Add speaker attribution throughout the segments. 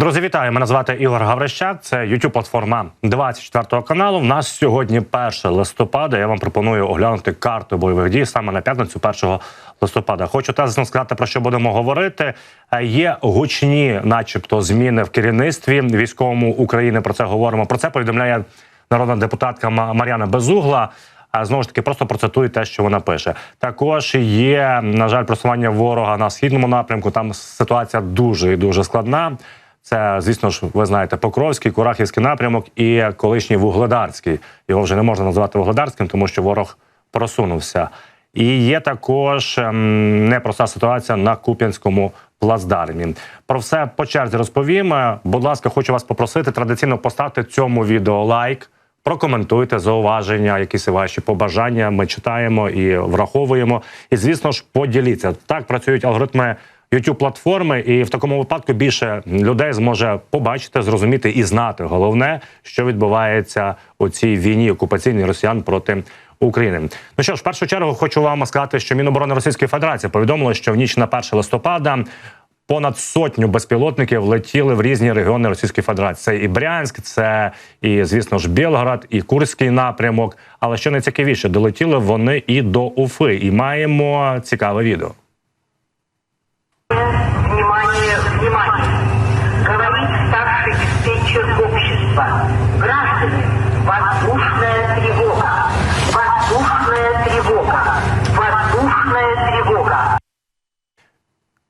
Speaker 1: Друзі, вітаю! Мене звати Ігор Гаврищак. Це youtube платформа 24 каналу. У нас сьогодні 1 листопада. Я вам пропоную оглянути карту бойових дій саме на п'ятницю 1 листопада. Хочу тесно сказати про що будемо говорити. Е, Є гучні, начебто, зміни в керівництві військовому України. Про це говоримо. Про це повідомляє народна депутатка Мар'яна Безугла. А знову ж таки, просто процитую те, що вона пише. Також є на жаль просування ворога на східному напрямку. Там ситуація дуже і дуже складна. Це, звісно ж, ви знаєте, Покровський, Курахівський напрямок і колишній Вугледарський. Його вже не можна назвати Вугледарським, тому що ворог просунувся. І є також ем, непроста ситуація на Куп'янському плацдармі. Про все по черзі розповім. Е, Будь ласка, хочу вас попросити традиційно поставте цьому відео лайк. Прокоментуйте зауваження, якісь ваші побажання. Ми читаємо і враховуємо. І звісно ж, поділіться. Так працюють алгоритми youtube платформи, і в такому випадку більше людей зможе побачити, зрозуміти і знати головне, що відбувається у цій війні окупаційній росіян проти України. Ну що ж, в першу чергу хочу вам сказати, що Міноборони Російської Федерації повідомило, що в ніч на 1 листопада. Понад сотню безпілотників летіли в різні регіони Російської Федерації. Це і Брянськ, це і, звісно ж, Білгород, і Курський напрямок. Але що найцікавіше, долетіли вони і до Уфи. І маємо цікаве відео.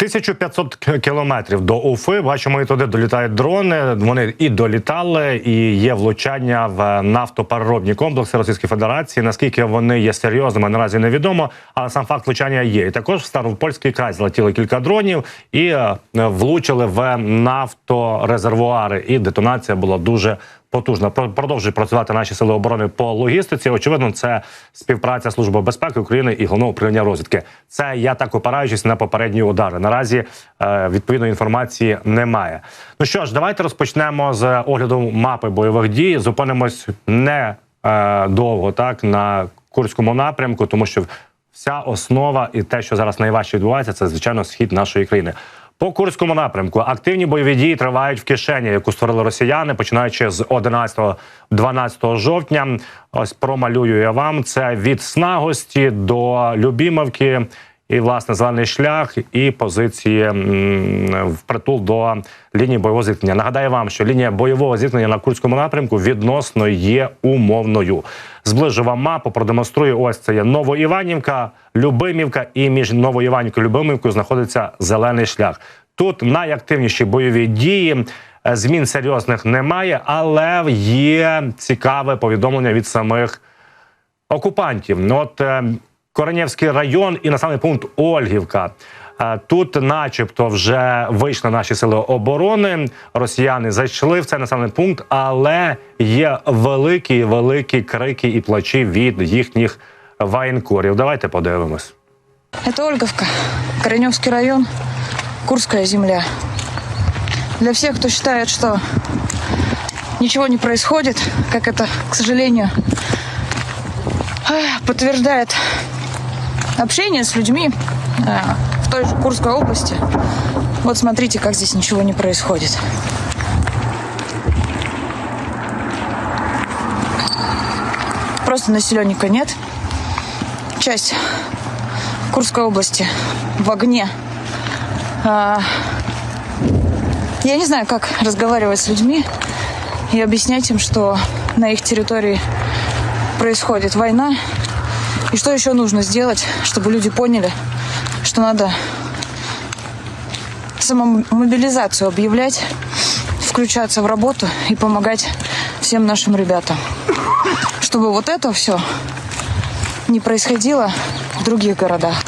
Speaker 1: 1500 к- кілометрів до Уфи. Бачимо, і туди долітають дрони. Вони і долітали, і є влучання в нафтопереробні комплекси Російської Федерації. Наскільки вони є серйозними, наразі невідомо. Але сам факт влучання є. І також в Старопольський край злетіли кілька дронів і е, влучили в нафторезервуари. І детонація була дуже потужна. Про- Продовжують працювати наші сили оборони по логістиці. Очевидно, це співпраця Служби безпеки України і головного управління розвідки. Це я так опираючись на попередні удари. Наразі е, відповідної інформації немає. Ну що ж, давайте розпочнемо з огляду мапи бойових дій. Зупинимось не е, довго, так на курському напрямку, тому що вся основа і те, що зараз найважче відбувається, це звичайно схід нашої країни. По Курському напрямку активні бойові дії тривають в кишені, яку створили росіяни, починаючи з 11-12 жовтня. Ось промалюю я вам це від Снагості до Любімовки. І власне зелений шлях і позиції м, впритул до лінії бойового зіткнення. Нагадаю вам, що лінія бойового зіткнення на Курському напрямку відносно є умовною. Зближу вам мапу, продемонструю. Ось це є Новоіванівка, Любимівка, і між Новоіванівкою і Любимівкою знаходиться зелений шлях. Тут найактивніші бойові дії. Е, Змін серйозних немає, але є цікаве повідомлення від самих окупантів. Ну, От е, Коренєвський район і населений пункт Ольгівка. Е, Тут, начебто, вже вийшли наші сили оборони. Росіяни зайшли в цей населений пункт, але є великі, великі крики і плачі від їхніх воєнкорів. Давайте подивимось.
Speaker 2: Это Ольговка, Кореневский район, Курская земля. Для всех, кто считает, что ничего не происходит, как это, к сожалению, эх, подтверждает общение с людьми э, в той же Курской области. Вот смотрите, как здесь ничего не происходит. Просто населенника нет. Часть Курской области в огне. А, я не знаю, как разговаривать с людьми и объяснять им, что на их территории происходит война. И что еще нужно сделать, чтобы люди поняли, что надо самомобилизацию объявлять, включаться в работу и помогать всем нашим ребятам. Чтобы вот это все не происходило в других городах.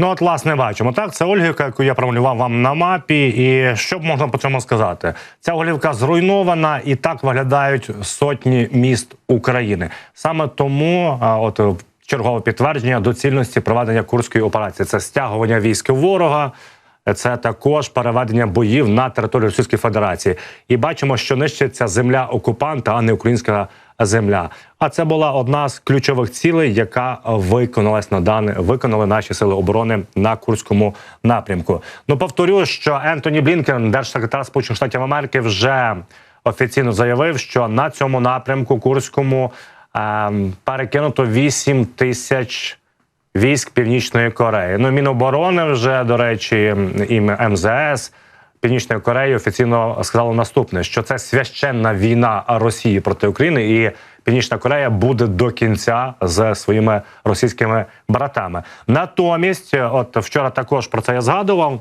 Speaker 1: Ну, от, власне, бачимо. Так, це Ольгівка, яку я промалював вам на мапі. І що б можна по цьому сказати? Ця Ольгівка зруйнована, і так виглядають сотні міст України. Саме тому, а, от чергове підтвердження доцільності проведення курської операції це стягування військ ворога. Це також переведення боїв на територію Російської Федерації, і бачимо, що нищиться земля окупанта, а не українська земля. А це була одна з ключових цілей, яка виконалась на дане виконали наші сили оборони на Курському напрямку. Ну повторю, що Ентоні Блінкен, держсекретар Сполучених Штатів Америки, вже офіційно заявив, що на цьому напрямку Курському ем, перекинуто 8 тисяч військ Північної Кореї. Ну, Міноборони вже, до речі, і МЗС Північної Кореї офіційно сказало наступне: що це священна війна Росії проти України, і Північна Корея буде до кінця з своїми російськими братами. Натомість, от вчора також про це я згадував.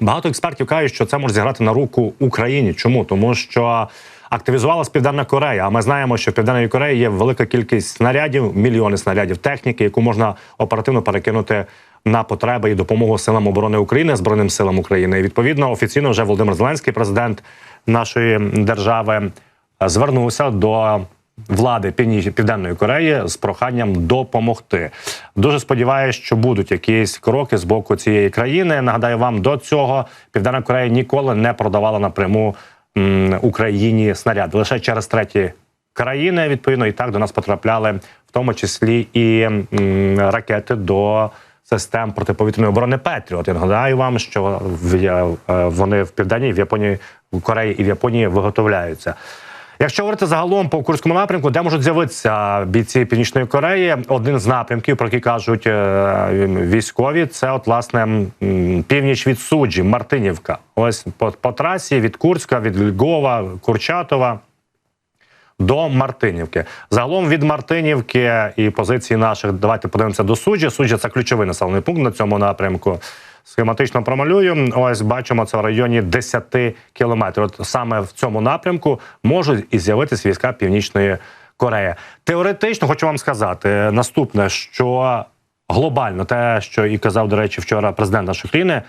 Speaker 1: Багато експертів кажуть, що це може зіграти на руку Україні. Чому? Тому що активізувалась Південна Корея. А ми знаємо, що в Південній Кореї є велика кількість снарядів, мільйони снарядів техніки, яку можна оперативно перекинути на потреби і допомогу силам оборони України, збройним силам України. І відповідно офіційно вже Володимир Зеленський, президент нашої держави, звернувся до влади Південної Кореї з проханням допомогти. Дуже сподіваюся, що будуть якісь кроки з боку цієї країни. Нагадаю вам, до цього Південна Корея ніколи не продавала напряму Україні снаряди лише через треті країни. Відповідно, і так до нас потрапляли в тому числі і м, ракети до. Систем протиповітряної оборони Петріот. Я нагадаю вам, що в е, вони в південній, в Японії, в Кореї і в Японії виготовляються. Якщо говорити загалом по курському напрямку, де можуть з'явитися бійці Північної Кореї, один з напрямків, про які кажуть е, військові, це от власне північ від суджі, Мартинівка. Ось по, по трасі від Курська, від Львова, Курчатова. До Мартинівки загалом від Мартинівки і позиції наших давайте подивимося до суджі. Суджа це ключовий населений пункт на цьому напрямку. Схематично промалюю. Ось бачимо це в районі 10 кілометрів. От саме в цьому напрямку можуть і з'явитися війська Північної Кореї. Теоретично хочу вам сказати наступне, що глобально те, що і казав, до речі, вчора президент нашої країни.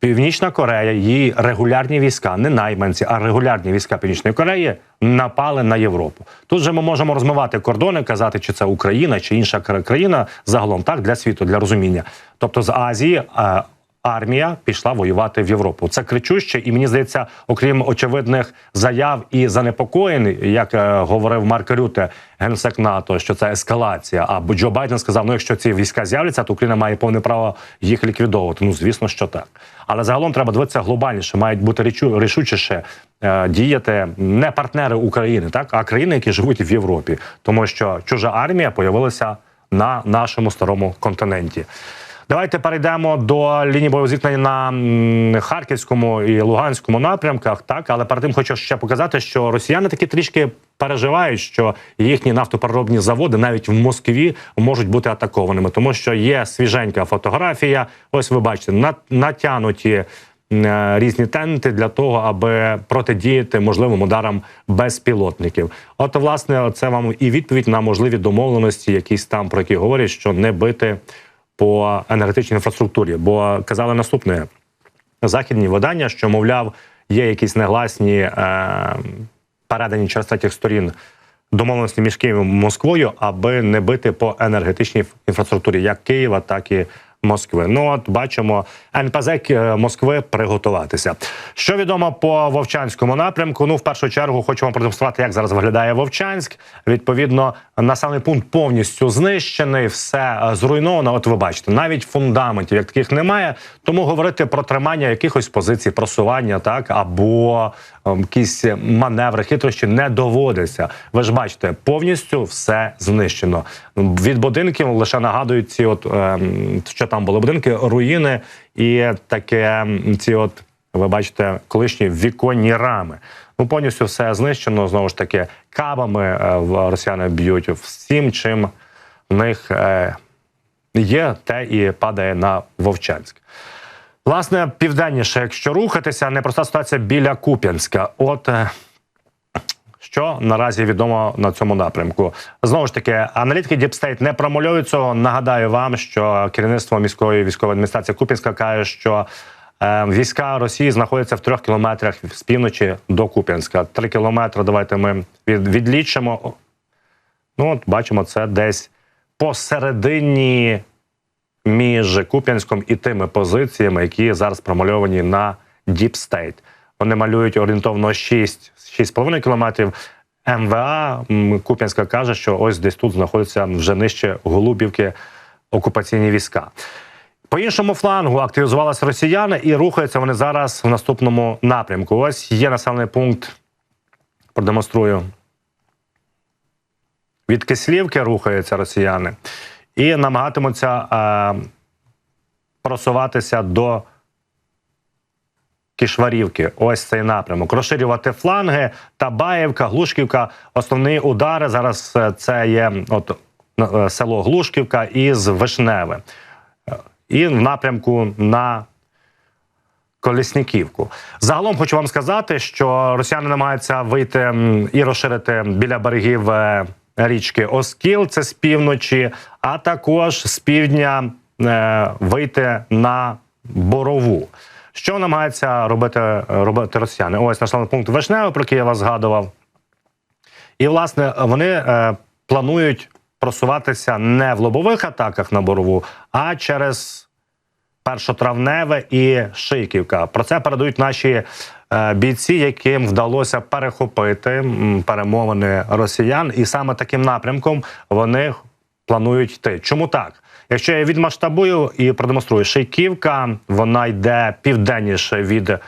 Speaker 1: Північна Корея, її регулярні війська, не найманці, а регулярні війська Північної Кореї напали на Європу. Тут же ми можемо розмивати кордони, казати, чи це Україна, чи інша кра- країна загалом так для світу, для розуміння. Тобто з Азії. Армія пішла воювати в Європу. Це кричуще, і мені здається, окрім очевидних заяв і занепокоєнь, як е, говорив Марк Рюте, генсек НАТО, що це ескалація. А Джо Байден сказав: ну якщо ці війська з'являться, то Україна має повне право їх ліквідовувати. Ну звісно, що так. Але загалом треба дивитися глобальніше, мають бути річу, рішучіше е, діяти не партнери України, так а країни, які живуть в Європі, тому що чужа армія появилася на нашому старому континенті. Давайте перейдемо до лінії бойового зіткнення на Харківському і Луганському напрямках. Так, але перед тим хочу ще показати, що росіяни таки трішки переживають, що їхні нафтопереробні заводи навіть в Москві можуть бути атакованими, тому що є свіженька фотографія. Ось ви бачите, на- натянуті е, різні тенти для того, аби протидіяти можливим ударам безпілотників. От, власне, це вам і відповідь на можливі домовленості, якісь там про які говорять, що не бити по енергетичній інфраструктурі. Бо казали наступне: західні видання, що мовляв, є якісь негласні е, передані через третіх сторін. Домовленості між Києвом і Москвою, аби не бити по енергетичній інфраструктурі як Києва, так і Москви. Ну от бачимо НПЗ Москви приготуватися. Що відомо по Вовчанському напрямку? Ну, в першу чергу, вам продемонструвати, як зараз виглядає Вовчанськ. Відповідно, населений пункт повністю знищений, все е, зруйновано. От ви бачите, навіть фундаментів як таких немає. Тому говорити про тримання якихось позицій, просування, так або якісь маневри, хитрощі не доводиться. Ви ж бачите, повністю все знищено. Від будинків лише нагадують ці, от ем, що там були будинки, руїни і таке ці, от ви бачите, колишні віконні рами. Ну повністю все знищено. Знову ж таки, кабами е, росіяни б'ють всім, чим в них е, є, те і падає на Вовчанськ. Власне, південніше, якщо рухатися, непроста ситуація біля Куп'янська. От е, що наразі відомо на цьому напрямку. Знову ж таки, аналітики Діпстейт не промальовують цього. Нагадаю вам, що керівництво міської військової адміністрації Куп'янська каже, що е, війська Росії знаходяться в трьох кілометрах з півночі до Куп'янська. Три кілометри. Давайте ми від, відлічимо. Ну, от бачимо, це десь посередині між Куп'янськом і тими позиціями, які зараз промальовані на State. Вони малюють орієнтовно 6, 6,5 кілометрів. МВА Куп'янська каже, що ось десь тут знаходяться вже нижче Голубівки окупаційні війська. По іншому флангу активізувалися росіяни і рухаються вони зараз в наступному напрямку. Ось є населений пункт. Продемонструю. Від Кислівки рухаються росіяни і намагатимуться е, просуватися до Кішварівки. Ось цей напрямок. Розширювати фланги, Табаєвка, Глушківка. Основні удари зараз е, це є от, е, село Глушківка із Вишневе. І в напрямку на Колісніківку. Загалом хочу вам сказати, що росіяни намагаються вийти і розширити біля берегів е, річки Оскіл, це з півночі, а також з півдня е, вийти на Борову. Що намагаються робити, робити росіяни? Ось населений пункт Вишневе, про який я вас згадував. І, власне, вони е, планують просуватися не в лобових атаках на Борову, а через Першотравневе і Шийківка. Про це передають наші бійці, яким вдалося перехопити перемовини росіян, і саме таким напрямком вони планують йти. Чому так? Якщо я відмасштабую і продемонструю Шийківка, вона йде південніше від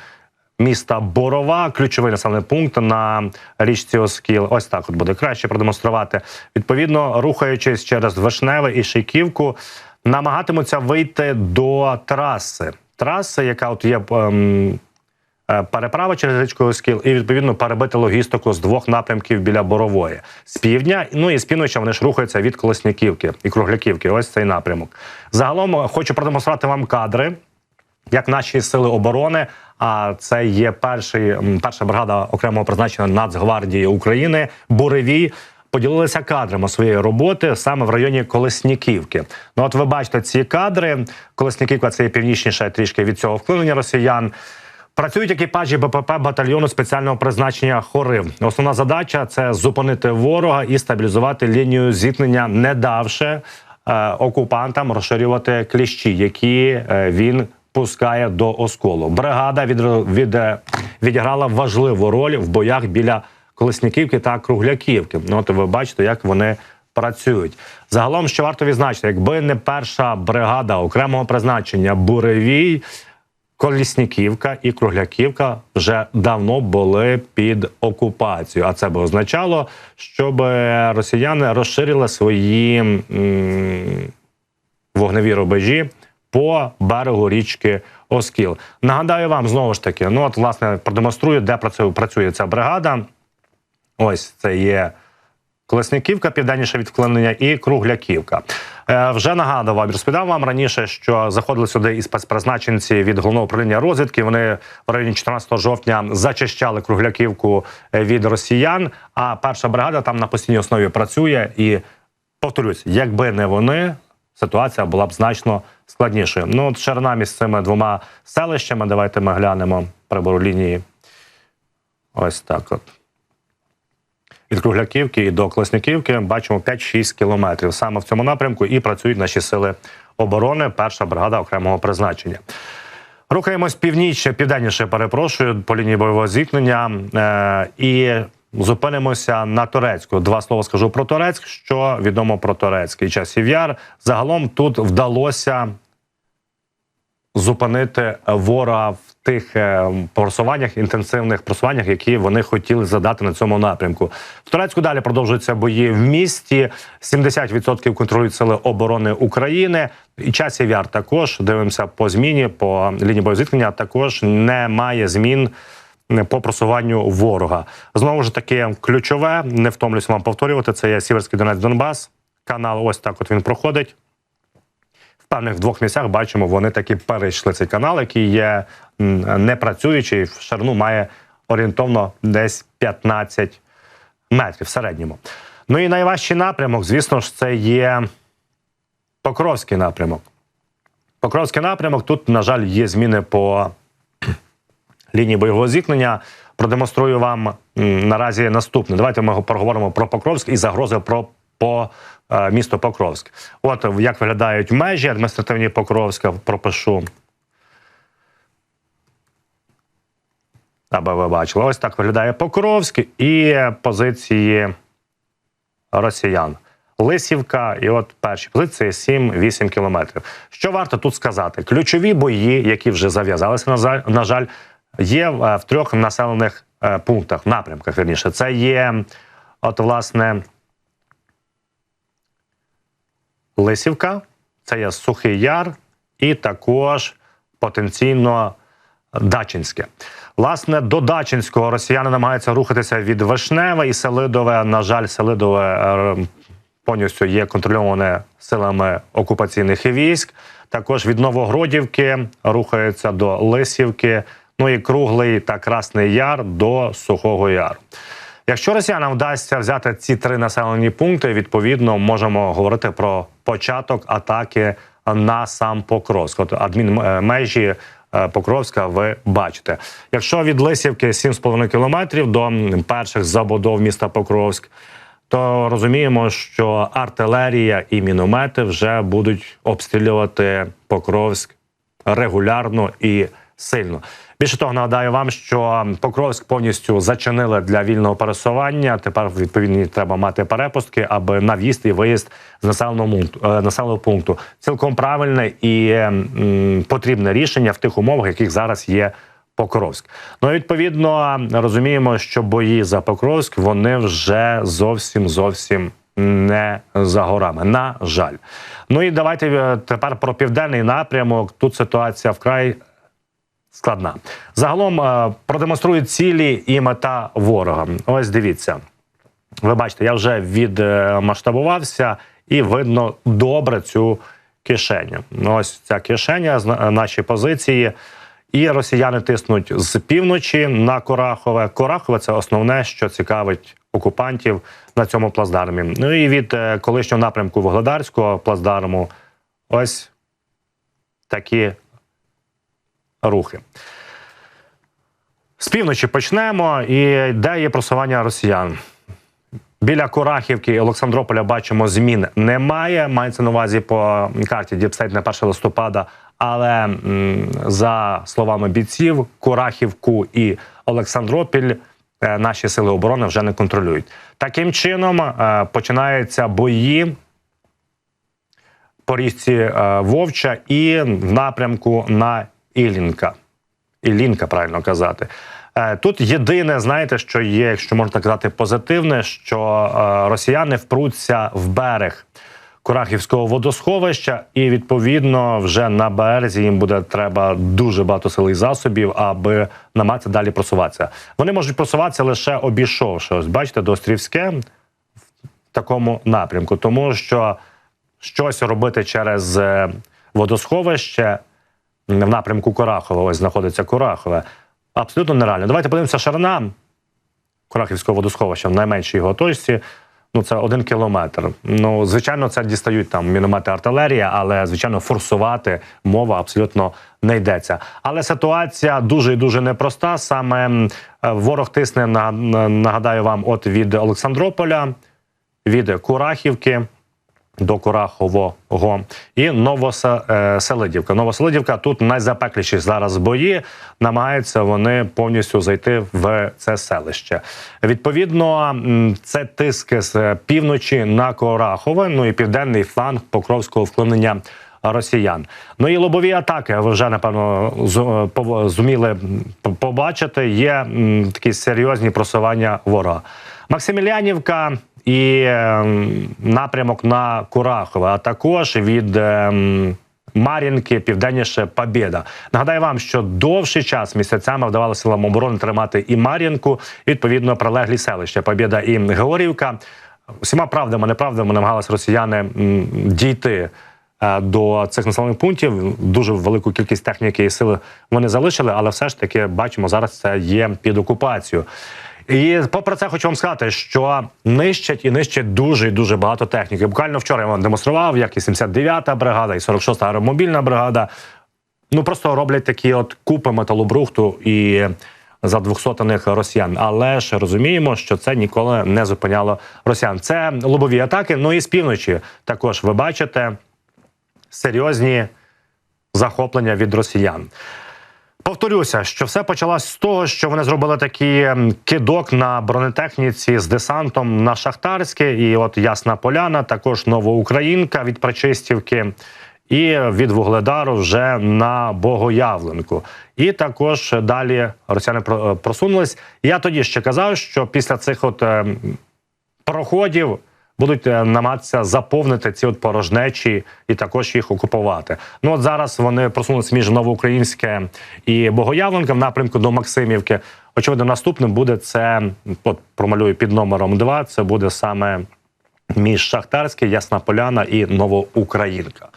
Speaker 1: міста Борова, ключовий населений пункт на річці Оскіл. Ось так от буде краще продемонструвати. Відповідно, рухаючись через Вишневе і Шийківку, намагатимуться вийти до траси. Траси, яка от є. ем, е, Переправа через річку Оскіл і відповідно перебити логістику з двох напрямків біля Борової з півдня. Ну і з півночі вони ж рухаються від Колосняківки і Кругляківки. Ось цей напрямок. Загалом е, хочу продемонструвати вам кадри як наші сили оборони. А це є перший, перша бригада окремого призначення Нацгвардії України Буревій. Поділилися кадрами своєї роботи саме в районі Колесніківки. Ну, от ви бачите ці кадри. Колесніківка це є північніше трішки від цього вклинення росіян. Працюють екіпажі БПП батальйону спеціального призначення Хорив. Основна задача це зупинити ворога і стабілізувати лінію зіткнення, не давши е, окупантам розширювати кліщі, які е, він пускає до осколу. Бригада від, від, е, відіграла важливу роль в боях біля Колесніківки та Кругляківки. Ну, от ви бачите, як вони працюють. Загалом, що варто відзначити, якби не перша бригада окремого призначення Буревій. Колісніківка і Кругляківка вже давно були під окупацією. А це би означало, щоб росіяни розширили свої м, вогневі рубежі по берегу річки Оскіл. Нагадаю вам знову ж таки, ну от власне продемонструю, де працює, працює ця бригада. Ось це є Колесняківка, південніше відклинення, і Кругляківка. Е, вже нагадував, розповідав вам раніше, що заходили сюди і спецпризначенці від головного управління розвідки. Вони в районі 14 жовтня зачищали Кругляківку е, від росіян. А перша бригада там на постійній основі працює. І повторюсь, якби не вони, ситуація була б значно складнішою. Ну, от ширина між цими двома селищами. Давайте ми глянемо прибору лінії. Ось так от від Кругляківки і до Класняківки бачимо 5-6 кілометрів саме в цьому напрямку і працюють наші сили оборони, перша бригада окремого призначення. Рухаємось півніше, південніше, перепрошую, по лінії бойового зіткнення е, і зупинимося на Турецьку. Два слова скажу про Турецьк. Що відомо про Турецький часів яр. Загалом тут вдалося зупинити ворога в тих е, просуваннях, інтенсивних просуваннях, які вони хотіли задати на цьому напрямку. В Турецьку далі продовжуються бої в місті. 70% контролюють сили оборони України. І часів яр також дивимося по зміні по лінії боєзіткнення. Також немає змін. По просуванню ворога знову ж таки ключове, не втомлюсь вам повторювати. Це є Сіверський Донець Донбас. Канал, ось так. От він проходить певних двох місцях бачимо, вони таки перейшли цей канал, який є м, непрацюючий, в ширину має орієнтовно десь 15 метрів в середньому. Ну і найважчий напрямок, звісно ж, це є Покровський напрямок. Покровський напрямок тут, на жаль, є зміни по лінії бойового зіткнення. Продемонструю вам наразі наступне. Давайте ми поговоримо про Покровськ і загрози про по е, місто Покровськ. От як виглядають межі адміністративні Покровська. Пропишу. аби ви бачили. Ось так виглядає Покровськ і позиції росіян. Лисівка, і от перші позиції 7-8 кілометрів. Що варто тут сказати? Ключові бої, які вже зав'язалися, на жаль, є в, в трьох населених е, пунктах, напрямках. Верніше, це є, от власне, Лисівка, це є Сухий Яр, і також потенційно Дачинське. Власне, до Дачинського росіяни намагаються рухатися від Вишневе і Селидове. На жаль, Селидове е, повністю є контрольоване силами окупаційних військ. Також від Новогродівки рухаються до Лисівки. Ну і Круглий та Красний Яр до Сухого Яру. Якщо росіянам вдасться взяти ці три населені пункти, відповідно можемо говорити про початок атаки на сам Покровськ. От адмінмежі е, Покровська ви бачите. Якщо від Лисівки 7,5 кілометрів до перших забудов міста Покровськ, то розуміємо, що артилерія і міномети вже будуть обстрілювати Покровськ регулярно і сильно. Більше того, нагадаю вам, що Покровськ повністю зачинили для вільного пересування. Тепер відповідні треба мати перепустки, аби на в'їзд і виїзд з населеного е, пункту. Цілком правильне і м, потрібне рішення в тих умовах, яких зараз є Покровськ. Ну і відповідно розуміємо, що бої за Покровськ вони вже зовсім зовсім не за горами. На жаль. Ну і давайте е, тепер про південний напрямок. Тут ситуація вкрай складна. Загалом е, продемонструють цілі і мета ворога. Ось дивіться. Ви бачите, я вже відмасштабувався, і видно добре цю кишеню. Ось ця кишеня, зна- наші позиції. І росіяни тиснуть з півночі на Корахове. Корахове це основне, що цікавить окупантів на цьому плацдармі. Ну і від е, колишнього напрямку Вугледарського плацдарму ось такі рухи. З півночі почнемо. І де є просування росіян? Біля Курахівки і Олександрополя бачимо змін немає. Мається на увазі по карті Діпстейт на 1 листопада. Але за словами бійців, Курахівку і Олександропіль е, наші сили оборони вже не контролюють. Таким чином е, починаються бої по річці е, Вовча і в напрямку на Ілінка. Ілінка, правильно казати. Е, Тут єдине, знаєте, що є, якщо можна казати, позитивне, що е, росіяни впруться в берег Курахівського водосховища, і відповідно вже на березі їм буде треба дуже багато сил і засобів, аби намагатися далі просуватися. Вони можуть просуватися лише обійшовши. Ось бачите, до Острівське в такому напрямку, тому що щось робити через е, водосховище в напрямку Курахова, ось знаходиться Курахове. Абсолютно нереально. Давайте подивимося ширина Курахівського водосховища в найменшій його точці. Ну, це один кілометр. Ну, звичайно, це дістають там міномети артилерія, але звичайно форсувати мова абсолютно не йдеться. Але ситуація дуже і дуже непроста. Саме ворог тисне на- на- нагадаю вам, от від Олександрополя, від Курахівки до Курахового і Новоселидівка. Новоселидівка тут найзапекліші зараз бої. Намагаються вони повністю зайти в це селище. Відповідно, це тиски з півночі на Курахове, ну і південний фланг Покровського вклонення. Росіян, ну і лобові атаки. Ви вже напевно пов- зуміли побачити. Є такі серйозні просування ворога. Максимілянівка і ем, напрямок на Курахове, а також від ем, Мар'їнки, південніше Побєда. Нагадаю вам, що довший час місяцями вдавалося силам оборони тримати і Мар'їнку, відповідно прилеглі селища Побєда і Георгіївка. Всіма правдами, неправдами намагалися росіяни дійти е, до цих населених пунктів. Дуже велику кількість техніки і сили вони залишили, але все ж таки бачимо, зараз це є під окупацією. І попри це хочу вам сказати, що нищать і нищать дуже і дуже багато техніки. Буквально вчора я вам демонстрував, як і 79-та бригада, і 46-та аеромобільна бригада. Ну просто роблять такі от купи металобрухту і за двохсотаних росіян. Але ж розуміємо, що це ніколи не зупиняло росіян. Це лобові атаки. Ну і з півночі також ви бачите серйозні захоплення від росіян. Повторюся, що все почалось з того, що вони зробили такий кидок на бронетехніці з десантом на Шахтарське, і от Ясна Поляна, також Новоукраїнка від Причистівки, і від Вугледару вже на Богоявленку. І також далі росіяни про- просунулись. Я тоді ще казав, що після цих от е, проходів будуть е, намагатися заповнити ці от порожнечі і також їх окупувати. Ну от зараз вони просунулись між Новоукраїнське і Богоявленка в напрямку до Максимівки. Очевидно, наступним буде це от промалюю під номером 2, Це буде саме між Шахтарське, Ясна Поляна і Новоукраїнка.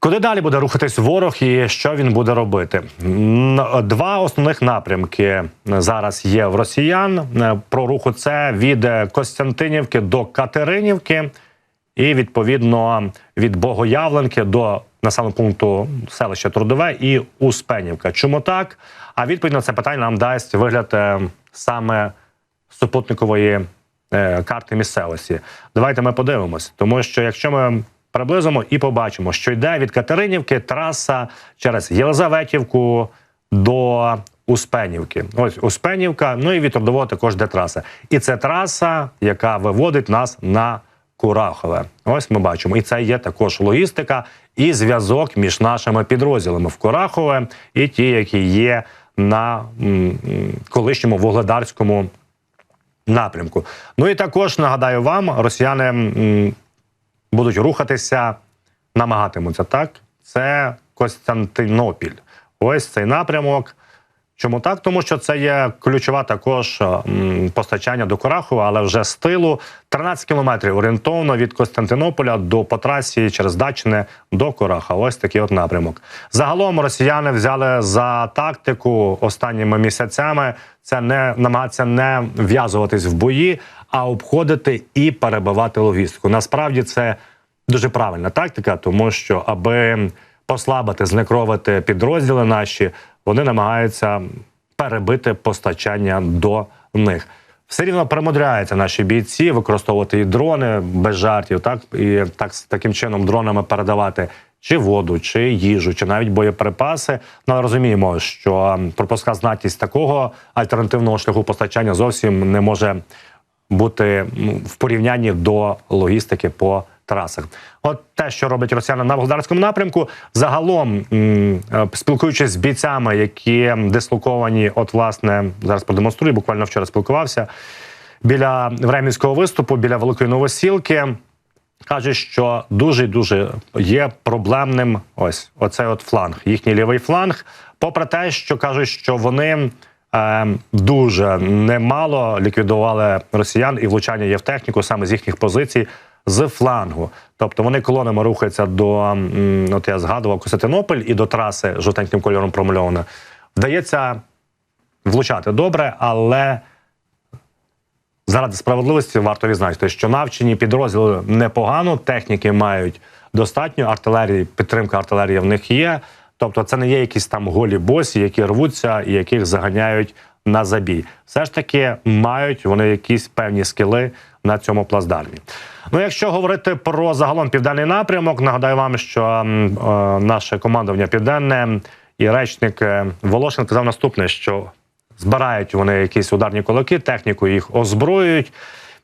Speaker 1: Куди далі буде рухатись ворог і що він буде робити? Два основних напрямки зараз є в росіян. Е, Про руху це від Костянтинівки до Катеринівки, і відповідно від Богоявленки до населеного пункту селища Трудове і Успенівка. Чому так? А відповідь на це питання нам дасть вигляд е, саме супутникової е, карти місцевості. Давайте ми подивимось, тому що якщо ми приблизимо і побачимо, що йде від Катеринівки траса через Єлизаветівку до Успенівки. Ось Успенівка, ну і від Трудового також де траса. І це траса, яка виводить нас на Курахове. Ось ми бачимо. І це є також логістика і зв'язок між нашими підрозділами в Курахове і ті, які є на колишньому вугледарському напрямку. Ну і також нагадаю вам, росіяни будуть рухатися, намагатимуться так. Це Костянтинопіль. Ось цей напрямок. Чому так? Тому що це є ключова також постачання до Корахова, але вже з тилу 13 кілометрів орієнтовно від Костянтинополя до по трасі через Дачне до Кораха. Ось такий от напрямок. Загалом росіяни взяли за тактику останніми місяцями це не намагатися не в'язуватись в бої, а обходити і перебивати логістику. Насправді це дуже правильна тактика, тому що аби послабити, знекровити підрозділи наші, вони намагаються перебити постачання до них. Все рівно примудряються наші бійці використовувати і дрони без жартів, так і так таким чином дронами передавати чи воду, чи їжу, чи навіть боєприпаси. Ну, але розуміємо, що пропуска знатність такого альтернативного шляху постачання зовсім не може бути ну, в порівнянні до логістики по трасах. От те, що роблять росіяни на Володарському напрямку, загалом е, спілкуючись з бійцями, які дислоковані, от власне зараз продемонструю, буквально вчора спілкувався біля Времінського виступу, біля Великої Новосілки. Каже, що дуже дуже є проблемним ось оцей от фланг, їхній лівий фланг. Попри те, що кажуть, що вони дуже немало ліквідували росіян і влучання є в техніку саме з їхніх позицій з флангу. Тобто вони колонами рухаються до от я згадував Костянтинополь і до траси жовтеньким кольором промальована. Вдається влучати добре, але заради справедливості варто відзначити, що навчені підрозділи непогано, техніки мають достатньо, артилерії, підтримка артилерії в них є. Тобто, це не є якісь там голі босі, які рвуться і яких заганяють на забій. Все ж таки мають вони якісь певні скіли на цьому плацдармі. Ну, якщо говорити про загалом південний напрямок, нагадаю вам, що е, наше командування південне і речник е, Волошин казав наступне: що збирають вони якісь ударні кулаки, техніку їх озброюють.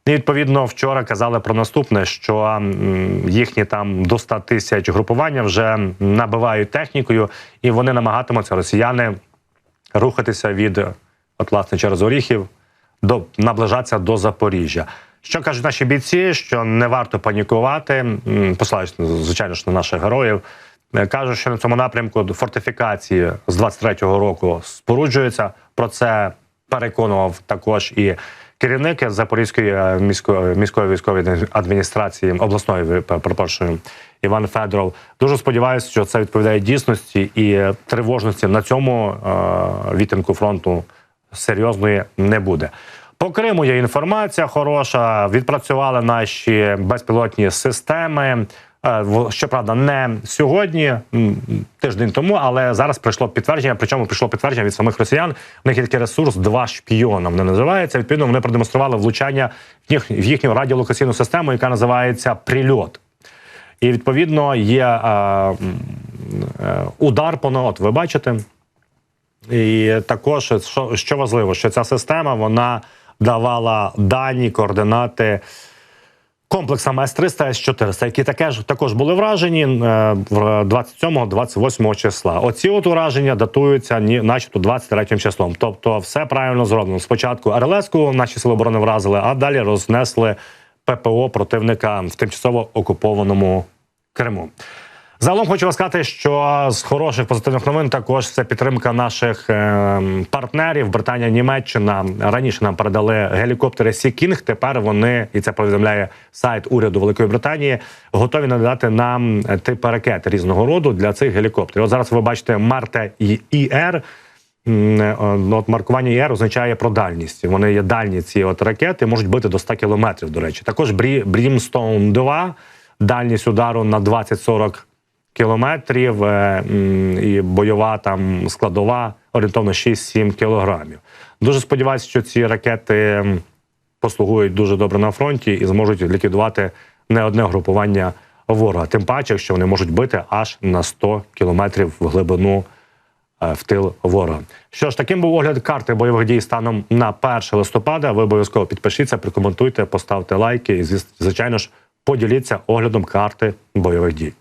Speaker 1: І відповідно вчора казали про наступне, що їхні там до 100 тисяч групування вже набивають технікою, і вони намагатимуться росіяни рухатися від от, власне через Оріхів до наближатися до Запоріжжя. Що кажуть наші бійці? Що не варто панікувати, м, посилаючись звичайно ж на наших героїв. Е, Кажуть, що на цьому напрямку фортифікації з 23-го року споруджуються. Про це переконував також і керівник Запорізької е, міської міської військової адміністрації обласної перепрошую, Іван Федоров. Дуже сподіваюся, що це відповідає дійсності і тривожності на цьому е, відтинку фронту серйозної не буде. По Криму є інформація хороша. Відпрацювали наші безпілотні системи. Е, Щоправда, не сьогодні, тиждень тому, але зараз прийшло підтвердження. Причому прийшло підтвердження від самих росіян. У них є такий ресурс два шпіона. Вони називається. Відповідно, вони продемонстрували влучання в їхню радіолокаційну систему, яка називається прильот. І відповідно є е, е, удар по от ви бачите. І також що, що важливо, що ця система вона давала дані координати комплексам С-300, С-400, які таке ж також були вражені е, в 27-28 числа. Оці от ураження датуються ні, начебто 23 числом. Тобто, все правильно зроблено. Спочатку РЛС-ку наші сили оборони вразили, а далі рознесли ППО противника в тимчасово окупованому Криму. Загалом хочу сказати, що з хороших позитивних новин також це підтримка наших е, партнерів. Британія, Німеччина раніше нам передали гелікоптери Сі Кінг. Тепер вони і це повідомляє сайт уряду Великої Британії. Готові надати нам е, типи ракет різного роду для цих гелікоптерів. От зараз ви бачите Марте і ІР. Е, От маркування ІР означає про дальність. Вони є дальні ці от ракети, можуть бити до 100 кілометрів. До речі, також Брі, Брімстоун 2 дальність удару на 20-40 кілометрів е, і бойова там складова орієнтовно 6-7 кілограмів. Дуже сподіваюся, що ці ракети послугують дуже добре на фронті і зможуть ліквідувати не одне групування ворога. Тим паче, що вони можуть бити аж на 100 кілометрів в глибину е, в тил ворога. Що ж, таким був огляд карти бойових дій станом на 1 листопада. Ви обов'язково підпишіться, прокоментуйте, поставте лайки і, звичайно ж, поділіться оглядом карти бойових дій.